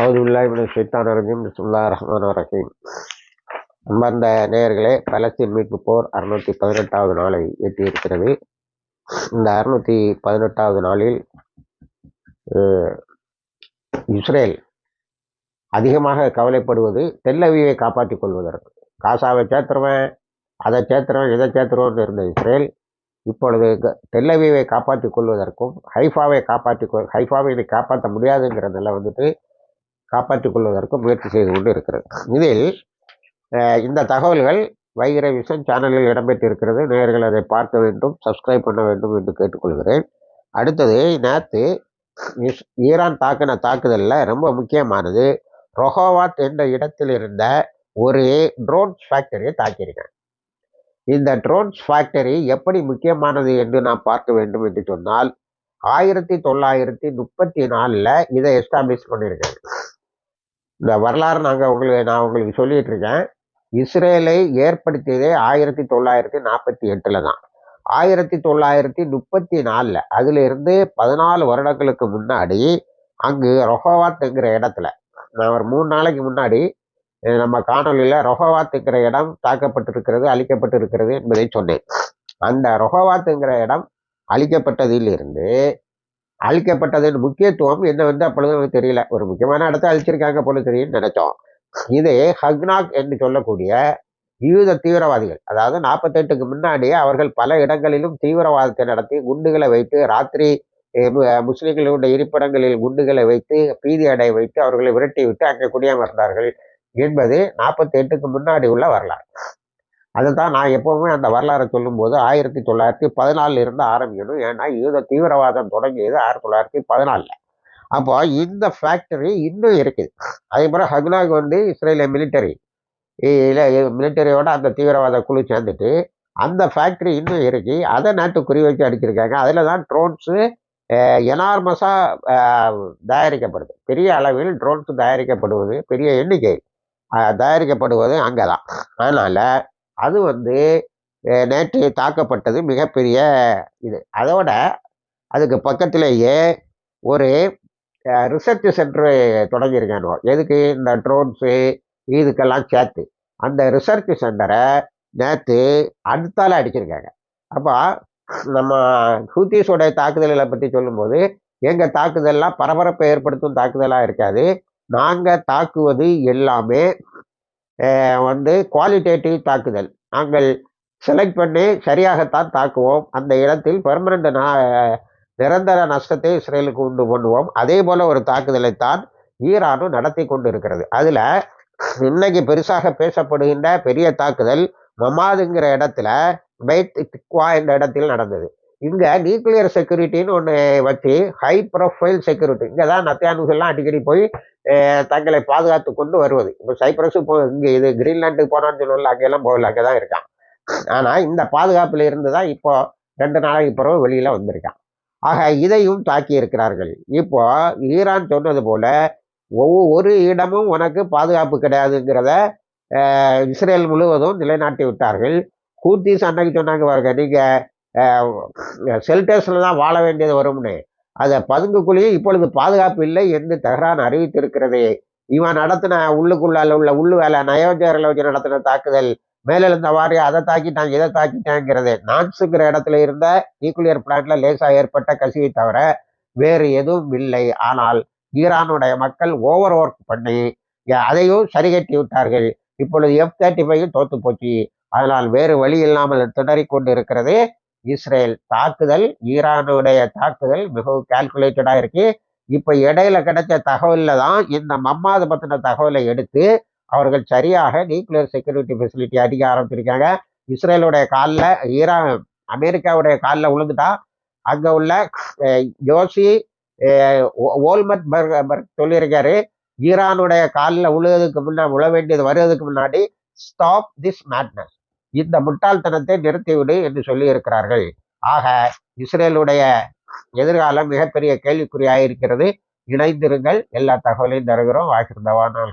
அவுதுல்லாஹிமின ஷைத்தான் ரஹ்மான் ரஹீம் அன்பார்ந்த நேயர்களே பலஸ்தீன் மீட்பு போர் அறுநூத்தி பதினெட்டாவது நாளை எட்டியிருக்கிறது. இந்த அறுநூத்தி பதினெட்டாவது நாளில் இஸ்ரேல் அதிகமாக கவலைப்படுவது தெல்லவியை காப்பாற்றிக் கொள்வதற்கு. காசாவை சேர்த்துருவேன் அதை சேர்த்துருவேன் இதை சேர்த்துருவோம்னு இருந்த இஸ்ரேல் இப்பொழுது தெல்லவியை காப்பாற்றிக் கொள்வதற்கும் ஹைஃபாவை காப்பாற்றி ஹைஃபாவை இதை காப்பாற்ற முடியாதுங்கிறதுல வந்துட்டு காப்பாற்றிக் கொள்வதற்கு முயற்சி செய்து கொண்டு இருக்கிறது. இதில் இந்த தகவல்கள் வைகிர விஷன் சேனலில் இடம்பெற்றிருக்கிறது. நேயர்கள் அதை பார்க்க வேண்டும் சப்ஸ்கிரைப் பண்ண வேண்டும் என்று கேட்டுக்கொள்கிறேன். அடுத்தது நேற்று ஈரான் தாக்கின தாக்குதலில் ரொம்ப முக்கியமானது. ரொஹோவாத் என்ற இடத்தில் இருந்த ஒரு ட்ரோன்ஸ் ஃபேக்டரியை தாக்கியிருக்கேன் இந்த ட்ரோன்ஸ் ஃபேக்டரி எப்படி முக்கியமானது என்று நாம் பார்க்க வேண்டும் என்று சொன்னால் ஆயிரத்தி தொள்ளாயிரத்தி முப்பத்தி நாலில் இதை எஸ்டாப்ளிஷ் பண்ணியிருக்காங்க. இந்த வரலாறு நாங்கள் உங்களுக்கு நான் உங்களுக்கு சொல்லிட்டு இருக்கேன். இஸ்ரேலை ஏற்படுத்தியதே ஆயிரத்தி தொள்ளாயிரத்தி நாற்பத்தி எட்டில் தான். ஆயிரத்தி தொள்ளாயிரத்தி முப்பத்தி நாலில் அதிலிருந்து பதினாலு வருடங்களுக்கு முன்னாடி அங்கு ரொஹோவாத்துங்கிற இடத்துல நான் ஒரு மூணு நாளைக்கு முன்னாடி நம்ம காணொலியில் ரொஹோவாத்துங்கிற இடம் தாக்கப்பட்டிருக்கிறது அழிக்கப்பட்டிருக்கிறது என்பதை சொன்னேன். அந்த ரொஹோவாத்துங்கிற இடம் அழிக்கப்பட்டதிலிருந்து அழிக்கப்பட்டதன் முக்கியத்துவம் என்ன வந்து அப்பொழுது நமக்கு தெரியல. ஒரு முக்கியமான இடத்த அழிச்சிருக்காங்க போல தெரியும்னு நினைச்சோம். இது ஹக்னாக் என்று சொல்லக்கூடிய யூத தீவிரவாதிகள் அதாவது நாற்பத்தெட்டுக்கு முன்னாடியே அவர்கள் பல இடங்களிலும் தீவிரவாதத்தை நடத்தி குண்டுகளை வைத்து ராத்திரி முஸ்லீம்களுடைய இருப்பிடங்களில் குண்டுகளை வைத்து பீதி அடைய வைத்து அவர்களை விரட்டி விட்டு அங்கே குடியமர்ந்தார்கள் என்பது நாற்பத்தி எட்டுக்கு முன்னாடி உள்ள வரலாறு. அதுதான் நான் எப்பவுமே அந்த வரலாறை சொல்லும்போது ஆயிரத்தி தொள்ளாயிரத்தி பதினாலில் இருந்து ஆரம்பிக்கணும். ஏன்னா யூத தீவிரவாதம் தொடங்கியது ஆயிரத்தி தொள்ளாயிரத்தி பதினாலில். அப்போ இந்த ஃபேக்டரி இன்னும் இருக்குது. அதே மாதிரி ஹக்னாக் வந்து இஸ்ரேலிய மிலிட்டரி இல்லை மிலிட்டரியோட அந்த தீவிரவாத குழு சேர்ந்துட்டு அந்த ஃபேக்டரி இன்னும் இருக்கு. அதை நாட்டு குறி வச்சு அடிச்சிருக்காங்க. அதில் தான் ட்ரோன்ஸு எனார்மஸாக தயாரிக்கப்படுது. பெரிய அளவில் ட்ரோன்ஸ் தயாரிக்கப்படுவது பெரிய எண்ணிக்கை தயாரிக்கப்படுவது அங்கே தான் அதனால் அது வந்து நேற்று தாக்கப்பட்டது மிகப்பெரிய இது. அதோட அதுக்கு பக்கத்திலேயே ஒரு ரிசர்ச் சென்டர் தொடங்கியிருக்கானோ எதுக்கு? இந்த ட்ரோன்ஸு இதுக்கெல்லாம் சேர்த்து. அந்த ரிசர்ச் சென்டரை நேற்று அடுத்தால அடிச்சிருக்காங்க. அப்போ நம்ம ஹூத்திஸோடைய தாக்குதல்களை பற்றி சொல்லும்போது எங்கள் தாக்குதல்லாம் பரபரப்பை ஏற்படுத்தும் தாக்குதலாக இருக்காது. நாங்கள் தாக்குவது எல்லாமே வந்து குவாலிட்டேட்டிவ் தாக்குதல். நாங்கள் செலக்ட் பண்ணி சரியாகத்தான் தாக்குவோம். அந்த இடத்தில் பெர்மனண்ட் நிரந்தர நஷ்டத்தை இஸ்ரேலுக்கு உண்டு பண்ணுவோம். அதே போல் ஒரு தாக்குதலை தான் ஈரானும் நடத்தி கொண்டு இருக்கிறது அதில் இன்னைக்கு பெருசாக பேசப்படுகின்ற பெரிய தாக்குதல் மமாதுங்கிற இடத்துல பைத் திக்வா என்ற இடத்தில் நடந்தது. இங்கே நியூக்ளியர் செக்யூரிட்டின்னு ஒன்று வச்சு ஹை ப்ரொஃபைல் செக்யூரிட்டி இங்கே தான் நத்தியானுகள்லாம் அடிக்கடி போய் தங்களை பாதுகாத்து கொண்டு வருவது. இப்போ சைப்ரஸ் போ இங்கே இது கிரீன்லாண்டுக்கு போனான்னு சொல்லல அங்கெல்லாம் போகல அங்கே தான் இருக்கான். ஆனால் இந்த பாதுகாப்பில் இருந்து தான் இப்போ ரெண்டு நாளைக்கு பிறகு வெளியில் வந்திருக்கான். ஆக இதையும் தாக்கி இருக்கிறார்கள். இப்போ ஈரான் சொன்னது போல ஒவ்வொரு இடமும் உனக்கு பாதுகாப்பு கிடையாதுங்கிறத இஸ்ரேல் முழுவதும் நிலைநாட்டி விட்டார்கள். ஹூத்திஸ் அன்னைக்கு சொன்னாங்க பாருங்க நீங்கள் செல்டர்ஸில் தான் வாழ வேண்டியது வரும்னு. அதை பதுங்குக்குள்ளேயே இப்பொழுது பாதுகாப்பு இல்லை என்று தெஹ்ரான் அறிவித்திருக்கிறது. இவன் நடத்தின உள்ளுக்குள்ளால உள்ள உள்ளு வேலை நயோஜரில் வச்சு நடத்தின தாக்குதல் மேலெழுந்த வாரி அதை தாக்கிட்டாங்க இதை தாக்கிட்டாங்கிறது. நான்ஸுங்கிற இடத்துல இருந்த நியூக்ளியர் பிளான்ட்ல லேசாக ஏற்பட்ட கசிவை தவிர வேறு எதுவும் இல்லை. ஆனால் ஈரானுடைய மக்கள் ஓவர் ஒர்க் பண்ணி அதையும் சரிகட்டி விட்டார்கள். இப்பொழுது எஃப் தேர்ட்டி ஃபைவ் தோத்து போச்சு. அதனால் வேறு வழி இல்லாமல் திணறிக் கொண்டு இருக்கிறது இஸ்ரேல் தாக்குதல் ஈரானுடைய தாக்குதல் மிகவும் கால்குலேட்டடா இருக்கு. இப்ப இடையில கிடைச்ச தகவல்ல தான் இந்த மம்மாது பத்தின தகவலை எடுத்து அவர்கள் சரியாக நியூக்ளியர் செக்யூரிட்டி ஃபெசிலிட்டி அடிக்க ஆரம்பிச்சிருக்காங்க. இஸ்ரேலுடைய காலில் ஈரான் அமெரிக்காவுடைய காலில் விழுந்துட்டா அங்கே உள்ள அஹ், ஓ- ஓல்மட் பர்க் சொல்லியிருக்காரு ஈரானுடைய காலில் விழுவதுக்கு முன்னாடி விழ வேண்டியது வருவதற்கு முன்னாடி ஸ்டாப் திஸ் மேட்னஸ் இந்த முட்டாள்தனத்தை நிறுத்திவிடு என்று சொல்லியிருக்கிறார்கள். ஆக இஸ்ரேலுடைய எதிர்காலம் மிகப்பெரிய கேள்விக்குறியாயிருக்கிறது. இணைந்திருங்கள். எல்லா தகவலையும் தருகிறோம். வாசிருந்தவான